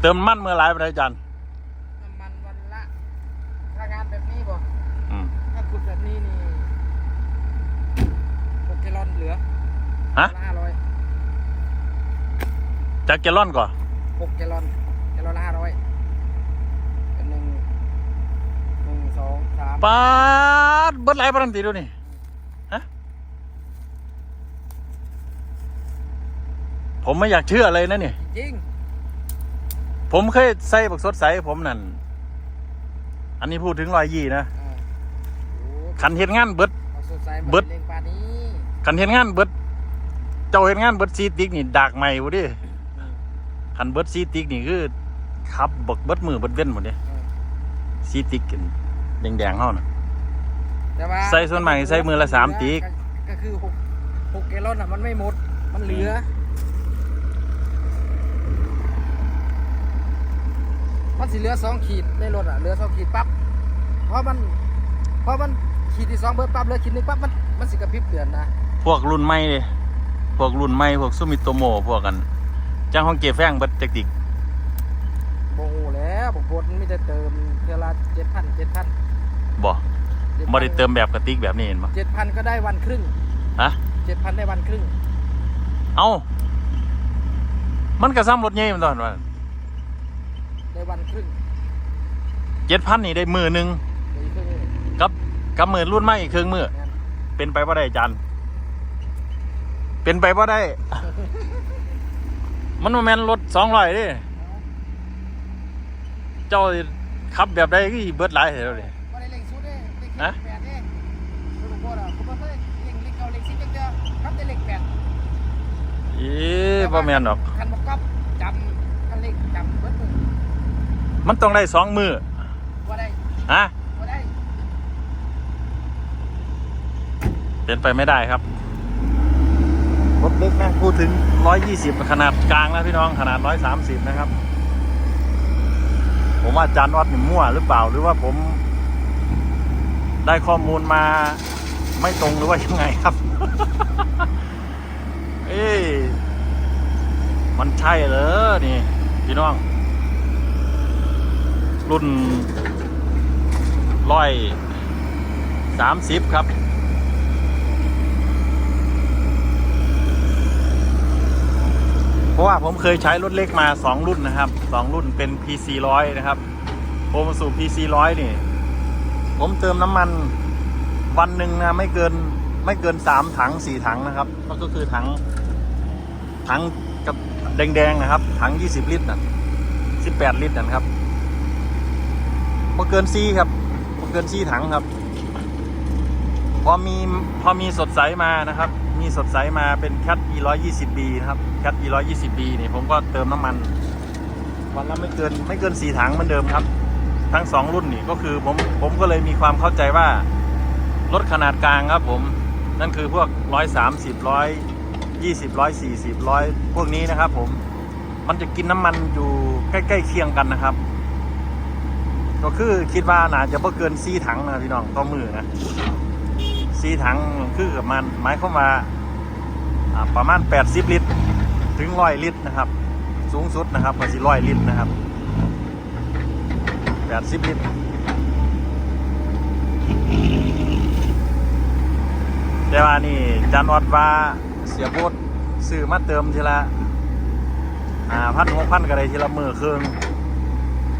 เติมมันเมื่อไหรไปอาจารย์น้ำมันวันละถ้างานแบบนี้บ่อืมถ้าขุดแบบนี้นี่หกแกลลอนเหลือฮะละห้าร้อยจากแกลลอนก่อนหกแกลลอนแกลลอนละห้าร้อยเป็นหนึ่งหนึ่งสองสามปาดเบิดไหลายปานนันตีดูนี่ฮะผมไม่อยากเชื่อเลยนะเนี่ยจริง ผมเคยใส่บักสดใสผมนั่น อันนี้พูดถึงรอยยี่นะอ่าโอ้คันเห็นงานเบิดเอาสดใสเบิดเล่งปลานี้คันเห็นงานเบิด เจ้าเห็นงานเบิดซีติกนี่ดากใหม่บ่ดิอืมคันเบิดซีติกนี่คือขับบักเบิดมือเบิดเว้นหมดดิอืมซีติกแดงๆเฮาน่ะแต่ว่าใส่ส่วนมากใส่มือละสามติ๊กก็คือหกหกแกลลอนอะมันไม่หมด มันเหลือ มันสิเหลือสองขีดในรถอะเหลือสองขีดปั๊บเพราะมันเพราะมันขีดที่สองเบิดปั๊บเหลือขีดหนึงปั๊บมันมันสิกระพริบเตือนนะพวกรุ่นใหม่เด้พวกรุ่นใหม่พวกซูมิโตโมพวกกันจ้างห้องเก็บแฟงเบิดจักติกโบโหแล้วบอกโบดมันไมแต่ได้เติมเท่าละเจ็ดพันเจ็ดพันบ่บ่ได้เติมแบบกระติกแบบนี้เห็นบ่เจ็ดพันก็ได้วันครึ่งฮะเจ็ดพันได้วันครึ่ง เอ้า มันก็ซ้ำรถใหญ่มันตอนว่า ได้วันครึ่ง7,000นี่ได้มือหนึงได้ครึ่งนี่กับกับมือรุ่นใหม่อีกครึ่งมือแม่นเป็นไปบ่ได้อาจารย์ เป็นไปบ่ได้ มันบ่แม่นรถ200เด้เจ้าขับแบบใดก็สิเบิดหลายเท่าเด้บ่ได้เล็งสุดเด้เล็งฮะแปดเด้รถโบดอะผมบ่เคยเล็งเล็งเก่าเล็งสิบเล็งเดียวครับแต่เล็งแปดอีบ่แม่นดอกคันบอกก๊อฟจำคันเล็กจำเบิดมือ มันต้องได้สองมือว่าได้ฮะว่าได้เป็นไปไม่ได้ครับรถเล็กนะพูดถึง 120 ขนาดกลางนะพี่น้องขนาด 130 นะครับ ผมว่าอาจารย์วัดนี่มั่วหรือเปล่าหรือว่าผม ได้ข้อมูลมาไม่ตรงหรือว่ายังไงครับ เอ้ยมันใช่เหรอนี่ พี่น้อง รุ่นร้อยสามสิบครับ เพราะว่าผมเคยใช้รถเล็กมา2รุ่นนะครับ2รุ่นเป็น PC 100นะครับโอมสู PC 100นี่ ผมเติมน้ำมันวันหนึ่งนะไม่เกินไม่เกิน3ถัง4ถังนะครับ ก็คือถังถังกับแดงๆนะครับ ถัง20ลิตรนะ18ลิตรนะครับ พอเกินซีครับพอเกินซีถังครับ พอมีพอมีสดใสมานะครับ มีสดใสมาเป็นแคท e 1 2 0 b นะครับแคท e 1 2 0 b นี่ผมก็เติมน้ำมัน วันละไม่เกินไม่เกินสี่ถังเหมือนเดิมครับ ทั้งสองรุ่นนี่ก็คือผมผมก็เลยมีความเข้าใจว่ารถขนาดกลางครับผมนั่นคือพวกร้อยสามสิบร้อยยี่สิบร้อยสี่สิบร้อยพวกนี้นะครับผมมันจะกินน้ำมันอยู่ใกล้ ๆ เคียงกันนะครับ ก็คือคิดว่าน่าจะไม่เกินสี่ถังนะพี่น้องต่อมือนะสีถังคือกับมันหมายความว่าประมาณ 80 ลิตร ถึง100ลิตรนะครับ สูงสุดนะครับก็สิ100ลิตรนะครับ 80 ลิตรแต่ว่านี่จันอดว่าเสียโบดซื้อมาเติมทีละอ่าพันหกพันก็ได้ทีละมือเครื่อง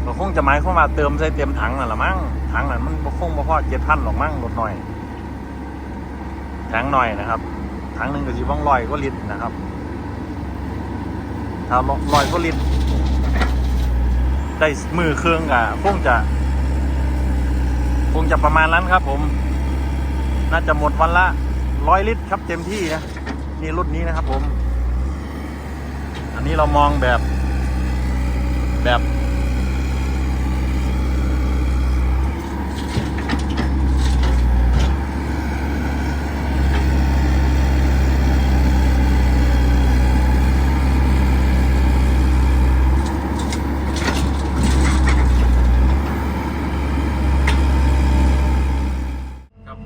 ก็คงจะหมายความว่าเติมใส่เต็มถังนั่นละมั้งถังนั้นมันบ่คงบ่พอเจ็ดพันหรอกมั้งลดหน่อยถังหน่อยนะครับถังหนึ่งก็สิบ้องลอยก็ลิตรนะครับ ถ้าลอยก็ลิตรได้มือเครื่องอะคงจะคงจะประมาณนั้นครับผม น่าจะหมดวันละร้อยลิตรครับเต็มที่นะนี่รุ่นนี้นะครับผม อันนี้เรามองแบบแบบ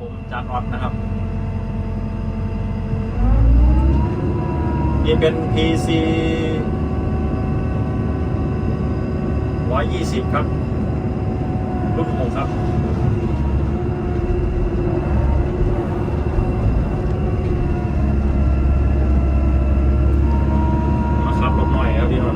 ผมจานออดนะครับ นี่ เป็น PC ร้อยยี่สิบครับ รุ่นหกครับ มาขับรถหน่อยครับพี่น้อง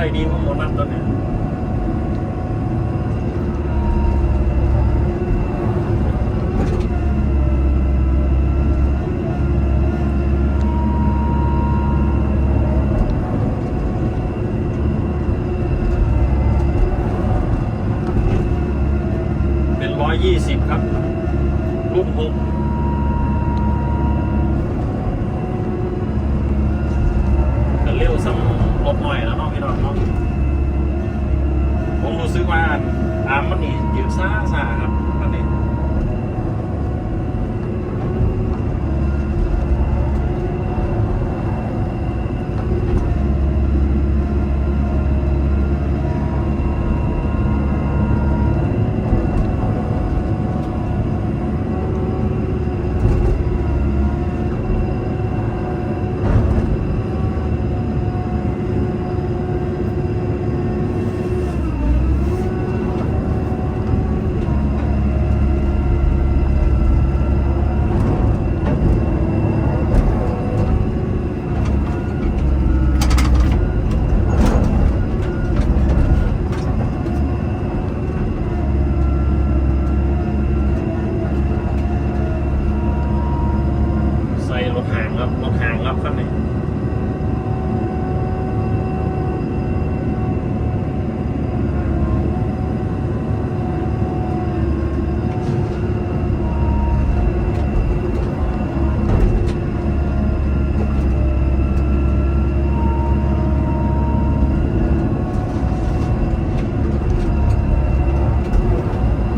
หมดนี้ใส่ดีกว่าหมดนั่นตัวเนี้ยเป็นร้อยยี่สิบครับรุ่นหกจะเร็วสัมรถหน่อยแล้วเนาะพี่น้องเนาะผมรู้สึก ว่าอามมันนี่ยืดซ่าซ่าครับอันนี้ ใส่รถหางครับรถห่างครับคันนี้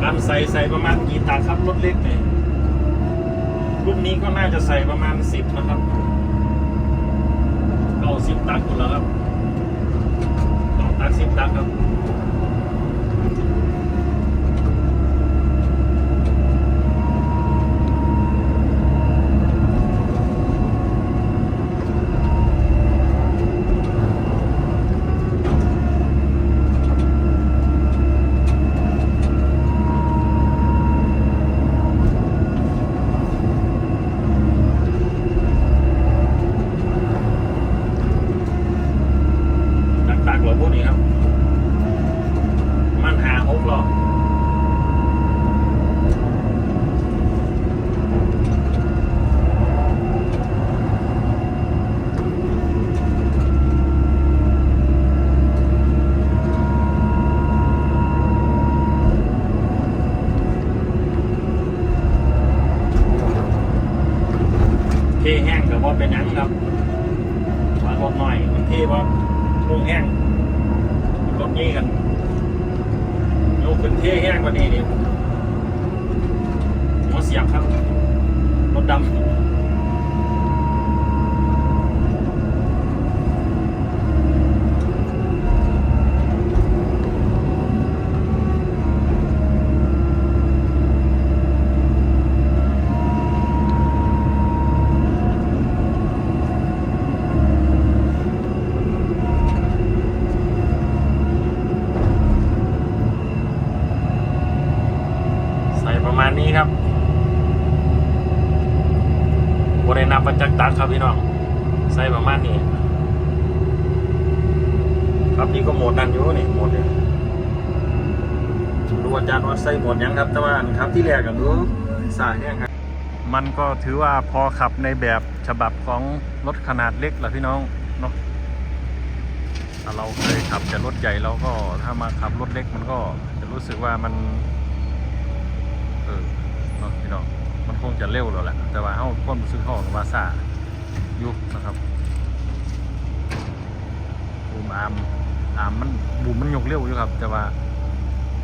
การใส่ใส่ประมาณกี่ตักครับรถเล็กเนี่ย รุ่นนี้ก็น่าจะใส่ประมาณสิบนะครับเก้าสิบตักหมดแล้วครับต่อตักสิบตักครับ ตักตักๆเหรอพวกนี้ครับ มันหาหกหรอเทแห้งกับว่าเป็นหยังครับมารถหน่อยมันเทว่าพุงแห้งรถนี้กัน ยกขึ้นเท่แห้งกว่านี้นี่หัวเสียบครับ รถดำ ใส่ประมาณนี้ครับบริณาปัจจักตัก ครับพี่น้องใส่ประมาณนี้ครับนี่ก็หมดนั่นอยู่นี่หมดเนี่ยดูอาจารย์ว่าใส่หมดยังครับแต่ว่าครับที่แรกกันดูสายแห้งครับมันก็ถือว่าพอขับในแบบฉบับของรถขนาดเล็กแหละพี่น้องเนาะถ้าเราเคยขับแต่รถใหญ่เราก็ถ้ามาขับรถเล็กมันก็จะรู้สึกว่ามันเออเนาะพี่น้องมันคงจะเร็วแล้วแหละแต่ว่าเฮาความรู้สึกเฮากับว่าซา อยู่นะครับบูมอามอามมันบูมมันยกเร็วอยู่ครับ แต่ว่า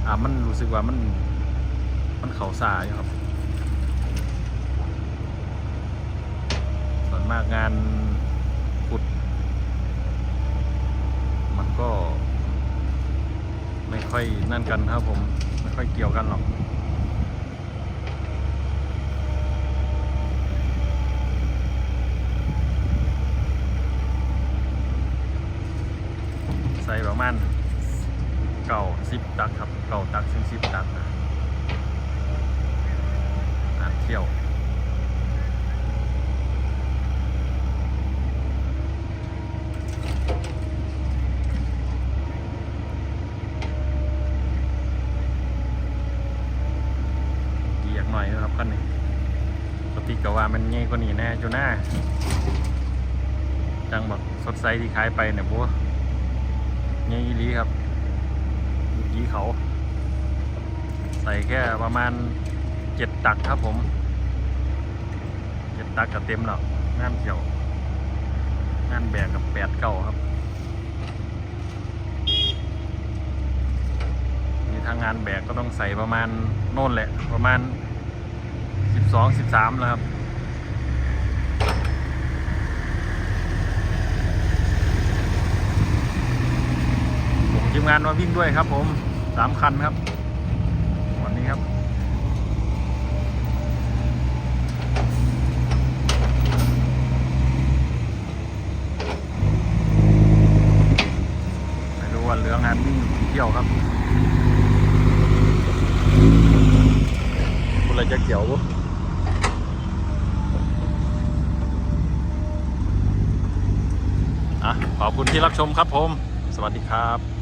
อามมันรู้สึกว่ามัน มันเขาสาอยู่ครับ ส่วนมากงานขุด มันก็ ไม่ค่อยนั่นกันครับผม ไม่ค่อยเกี่ยวกันหรอก ใส่ประมาณเก่า สิบตักครับเก่าตักถึงสิบตักนะอ่านเที่ยวเกียกหน่อยนะครับคันนี้ปกติก็ว่ามันง่ายกว่านี้แน่จูน่าจังแบบสดใสที่ขายไปเนี่ยบัวง่ายอีลีครับีเขา ใส่แค่ประมาณเจ็ดตักครับผมเจ็ดตักก็เต็มแล้วงานเขียวงานแบกกับแปดเก้าครับ มีทางงานแบกก็ต้องใส่ประมาณโน่นแหละ ประมาณ12 13แล้วครับผมทีมงานมาวิ่งด้วยครับผม สามคันครับ วันนี้ครับไม่รู้ว่าเหลืองานวิ่งกี่เที่ยวครับคุณอะไรจะเกี่ยวปุ๊อะขอบคุณที่รับชมครับผม สวัสดีครับ